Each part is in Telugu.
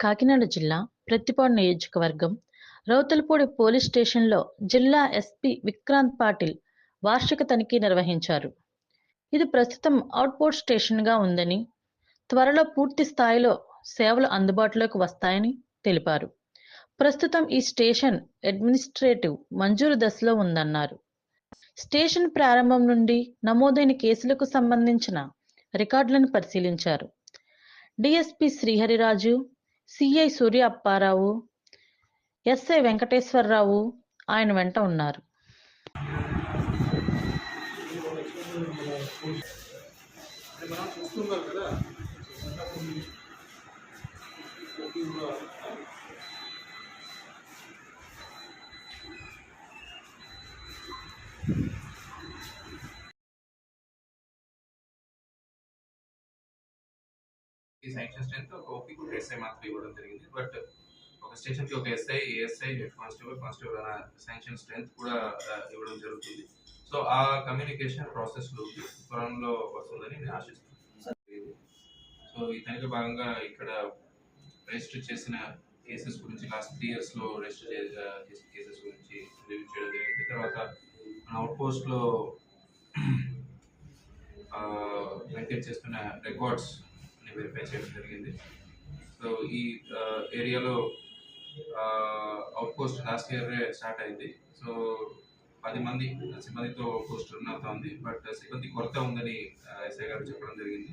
కాకినాడ జిల్లా ప్రత్తిపాడు నియోజకవర్గం రౌతులపూడి పోలీస్ స్టేషన్లో జిల్లా ఎస్పీ విక్రాంత్ పాటిల్ వార్షిక తనిఖీ నిర్వహించారు. ఇది ప్రస్తుతం అవుట్పోస్ట్ స్టేషన్గా ఉందని త్వరలో పూర్తి స్థాయిలో సేవలు అందుబాటులోకి వస్తాయని తెలిపారు. ప్రస్తుతం ఈ స్టేషన్ అడ్మినిస్ట్రేటివ్ మంజూరు దశలో ఉందన్నారు. స్టేషన్ ప్రారంభం నుండి నమోదైన కేసులకు సంబంధించిన రికార్డులను పరిశీలించారు. DSP Srihariraju CI Surya Apparao SI Venkateswararao ఆయన వెంట ఉన్నారు. మనం చూస్తున్నారు కదా ఈ శాంక్షన్ స్ట్రెంత్ ఒక ఓపీ కూడా ఎస్ఐ మాత్రం ఇవ్వడం జరిగింది. బట్ ఒక స్టేషన్కి ఒక SI ASI head constable constable అనే శాంక్షన్ స్ట్రెంత్ కూడా ఇవ్వడం జరుగుతుంది. సో ఆ కమ్యూనికేషన్ ప్రాసెస్లో త్వరలో వస్తుందని నేను ఆశిస్తున్నాను. సో ఈ తనిఖీ భాగంగా ఇక్కడ రిజిస్టర్ చేసిన కేసెస్ గురించి లాస్ట్ త్రీ ఇయర్స్లో రిజిస్టర్ చేసిన కేసెస్ గురించి రివ్యూ చేయడం జరిగింది. తర్వాత మన అవుట్ పోస్ట్లో మెయింటైన్ చేస్తున్న రికార్డ్స్ వెరిఫై చేయడం జరిగింది. సో ఈ ఏరియాలో out post last year start అయింది. సో పది మంది సిబ్బందితో పోస్ట్ రన్ ఉంది. బట్ సిబ్బంది కొరత ఉందని ఎస్ఐ గారు చెప్పడం జరిగింది.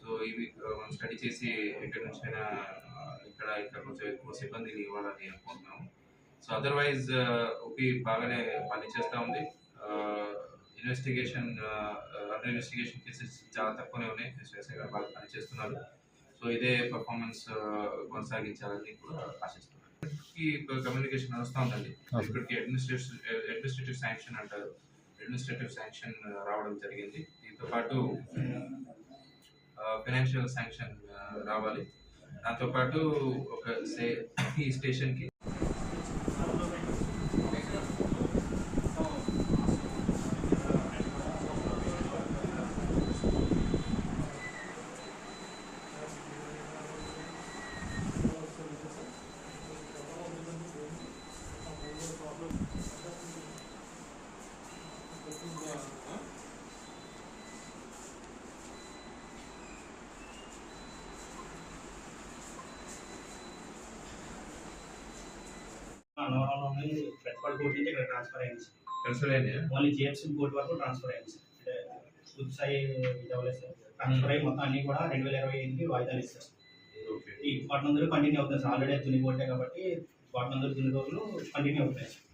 సో ఇవి మనం స్టడీ చేసి ఎక్కడి నుంచైనా అయినా ఇక్కడ ఇక్కడ కొంచెం ఎక్కువ సిబ్బందిని ఇవ్వాలని అనుకుంటున్నాము. సో అదర్వైజ్ ఓపీ బాగానే పనిచేస్తూ ఉంది. ఇన్వెస్టిగేషన్ అండర్ ఇన్వెస్టిగేషన్ కేసెస్ చాలా తక్కువనే ఉన్నాయి. ఎస్ఐ గారు బాగా పనిచేస్తున్నారు సో ఇదే పర్ఫార్మెన్స్ కొనసాగించాలని కూడా ఆశిస్తున్నాను. కమ్యూనికేషన్ నడుస్తూ ఉందండి. ఇప్పటికి అడ్మినిస్ట్రేషన్ అడ్మినిస్ట్రేటివ్ శాంక్షన్ అంటారు. అడ్మినిస్ట్రేటివ్ శాంక్షన్ రావడం జరిగింది. దీంతో పాటు ఫైనాన్షియల్ శాంక్షన్ రావాలి. దాంతోపాటు ఒక సే ఈ స్టేషన్కి నవరంలోని ఫ్రెట్పాల్ కోర్ట్ నుంచి ఇక్కడ ట్రాన్స్ఫర్ అయింది సార్. ఓన్లీ జిఎఫ్సి కోర్ట్ వరకు ట్రాన్స్ఫర్ అయింది సార్. అంటే సార్. ట్రాన్స్ఫర్ అయ్యి మొత్తం అన్ని కూడా రెండు వేల ఇరవై ఎనిమిది వాయిదాలు ఇస్తారు ఈ వాటినందరూ కంటిన్యూ అవుతుంది సార్. ఆల్రెడీ తుని కోర్టే కాబట్టి వాటినందరూ తుని రోజులు కంటిన్యూ అవుతాయి సార్